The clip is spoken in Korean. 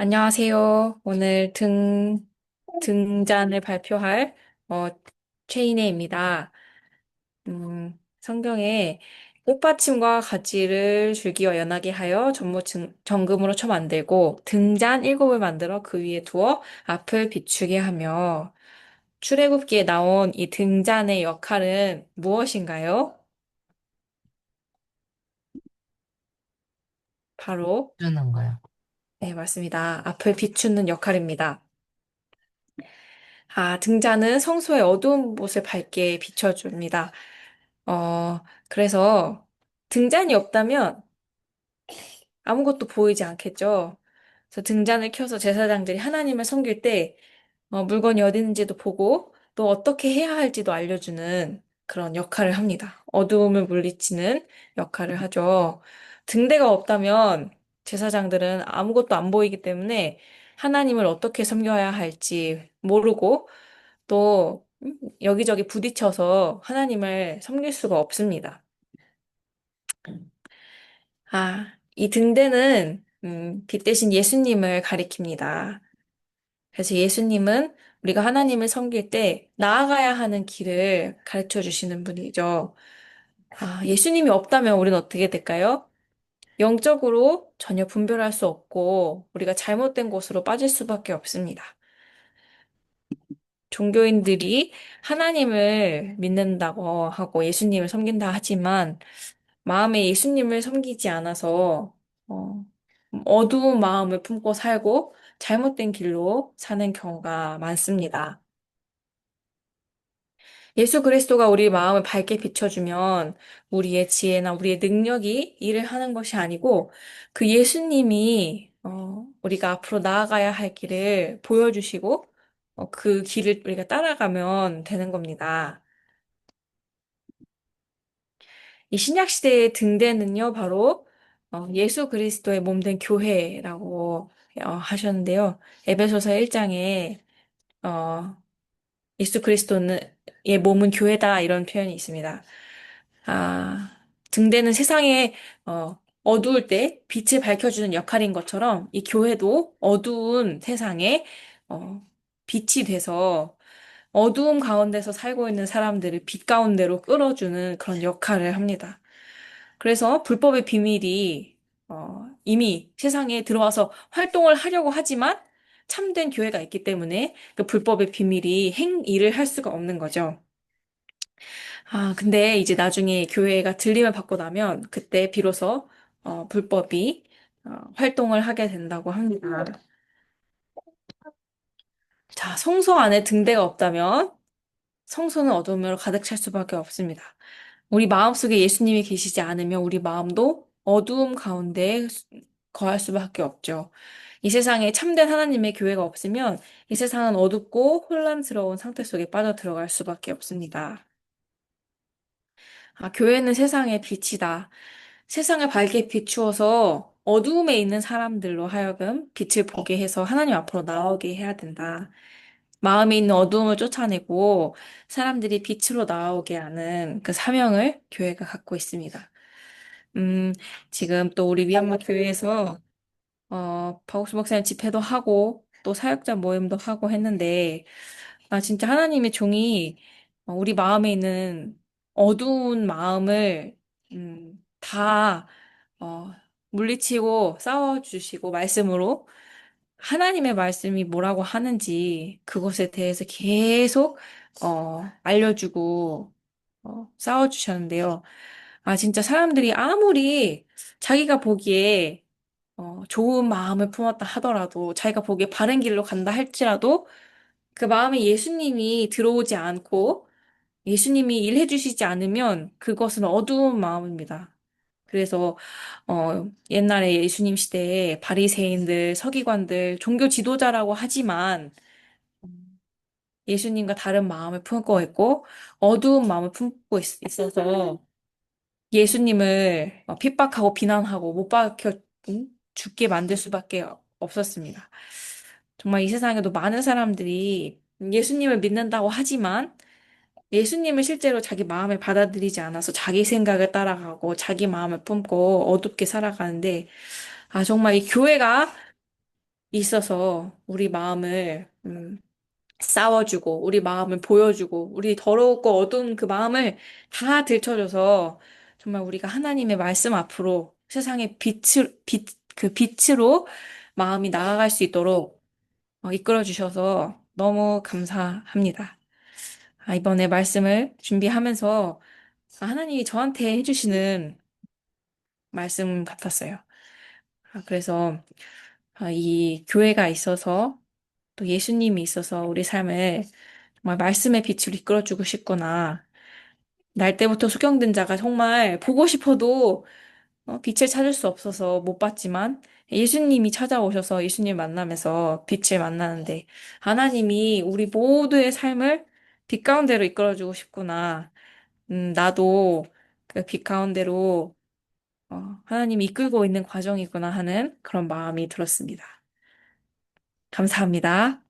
안녕하세요. 오늘 등, 등잔을 발표할, 어, 최인혜입니다. 음, 성경에 꽃받침과 가지를 줄기와 연하게 하여 전무 정- 정금으로 쳐 만들고 등잔 일곱을 만들어 그 위에 두어 앞을 비추게 하며 출애굽기에 나온 이 등잔의 역할은 무엇인가요? 바로, 주는 거요. 네, 맞습니다. 앞을 비추는 역할입니다. 아, 등잔은 성소의 어두운 곳을 밝게 비춰줍니다. 어, 그래서 등잔이 없다면 아무것도 보이지 않겠죠. 그래서 등잔을 켜서 제사장들이 하나님을 섬길 때 어, 물건이 어디 있는지도 보고 또 어떻게 해야 할지도 알려주는 그런 역할을 합니다. 어두움을 물리치는 역할을 하죠. 등대가 없다면 제사장들은 아무것도 안 보이기 때문에 하나님을 어떻게 섬겨야 할지 모르고 또 음, 여기저기 부딪혀서 하나님을 섬길 수가 없습니다. 아, 이 등대는 음, 빛 대신 예수님을 가리킵니다. 그래서 예수님은 우리가 하나님을 섬길 때 나아가야 하는 길을 가르쳐 주시는 분이죠. 아, 예수님이 없다면 우리는 어떻게 될까요? 영적으로 전혀 분별할 수 없고 우리가 잘못된 곳으로 빠질 수밖에 없습니다. 종교인들이 하나님을 믿는다고 하고 예수님을 섬긴다 하지만 마음에 예수님을 섬기지 않아서 어, 어두운 마음을 품고 살고 잘못된 길로 사는 경우가 많습니다. 예수 그리스도가 우리 마음을 밝게 비춰주면 우리의 지혜나 우리의 능력이 일을 하는 것이 아니고 그 예수님이 어, 우리가 앞으로 나아가야 할 길을 보여주시고 어, 그 길을 우리가 따라가면 되는 겁니다. 이 신약 시대의 등대는요, 바로 어, 예수 그리스도의 몸된 교회라고 어, 하셨는데요. 에베소서 1장에 어, 예수 그리스도는 의 몸은 교회다 이런 표현이 있습니다. 아, 등대는 세상에 어, 어두울 때 빛을 밝혀주는 역할인 것처럼 이 교회도 어두운 세상에 어, 빛이 돼서 어두움 가운데서 살고 있는 사람들을 빛 가운데로 끌어주는 그런 역할을 합니다. 그래서 불법의 비밀이 어, 이미 세상에 들어와서 활동을 하려고 하지만 참된 교회가 있기 때문에 그 불법의 비밀이 행일을 할 수가 없는 거죠. 아, 근데 이제 나중에 교회가 들림을 받고 나면 그때 비로소 어, 불법이 어, 활동을 하게 된다고 합니다. 자, 성소 안에 등대가 없다면 성소는 어둠으로 가득 찰 수밖에 없습니다. 우리 마음속에 예수님이 계시지 않으면 우리 마음도 어두움 가운데 거할 수밖에 없죠. 이 세상에 참된 하나님의 교회가 없으면 이 세상은 어둡고 혼란스러운 상태 속에 빠져 들어갈 수밖에 없습니다. 아, 교회는 세상의 빛이다. 세상을 밝게 비추어서 어두움에 있는 사람들로 하여금 빛을 보게 해서 하나님 앞으로 나오게 해야 된다. 마음에 있는 어두움을 쫓아내고 사람들이 빛으로 나오게 하는 그 사명을 교회가 갖고 있습니다. 음, 지금 또 우리 위안마 교회에서 어, 박옥수 목사님 집회도 하고 또 사역자 모임도 하고 했는데 아, 진짜 하나님의 종이 어, 우리 마음에 있는 어두운 마음을 음, 다 어, 물리치고 싸워주시고 말씀으로 하나님의 말씀이 뭐라고 하는지 그것에 대해서 계속 어, 알려주고 어, 싸워주셨는데요. 아, 진짜 사람들이 아무리 자기가 보기에 어, 좋은 마음을 품었다 하더라도 자기가 보기에 바른 길로 간다 할지라도 그 마음에 예수님이 들어오지 않고 예수님이 일해 주시지 않으면 그것은 어두운 마음입니다. 그래서 어, 옛날에 예수님 시대에 바리새인들, 서기관들, 종교 지도자라고 하지만 예수님과 다른 마음을 품고 있고 어두운 마음을 품고 있, 있어서 예수님을 어, 핍박하고 비난하고 못 박혀 음? 죽게 만들 수밖에 없었습니다. 정말 이 세상에도 많은 사람들이 예수님을 믿는다고 하지만 예수님을 실제로 자기 마음에 받아들이지 않아서 자기 생각을 따라가고 자기 마음을 품고 어둡게 살아가는데 아 정말 이 교회가 있어서 우리 마음을 음, 싸워주고 우리 마음을 보여주고 우리 더럽고 어두운 그 마음을 다 들춰줘서 정말 우리가 하나님의 말씀 앞으로 세상의 빛을 빛, 그 빛으로 마음이 나아갈 수 있도록 어, 이끌어 주셔서 너무 감사합니다. 아, 이번에 말씀을 준비하면서 하나님이 저한테 해주시는 말씀 같았어요. 아, 그래서 아, 이 교회가 있어서 또 예수님이 있어서 우리 삶을 정말 말씀의 빛으로 이끌어주고 싶구나. 날 때부터 소경된 자가 정말 보고 싶어도 어, 빛을 찾을 수 없어서 못 봤지만 예수님이 찾아오셔서 예수님 만나면서 빛을 만나는데 하나님이 우리 모두의 삶을 빛 가운데로 이끌어주고 싶구나. 음, 나도 그 빛 가운데로 어, 하나님이 이끌고 있는 과정이구나 하는 그런 마음이 들었습니다. 감사합니다.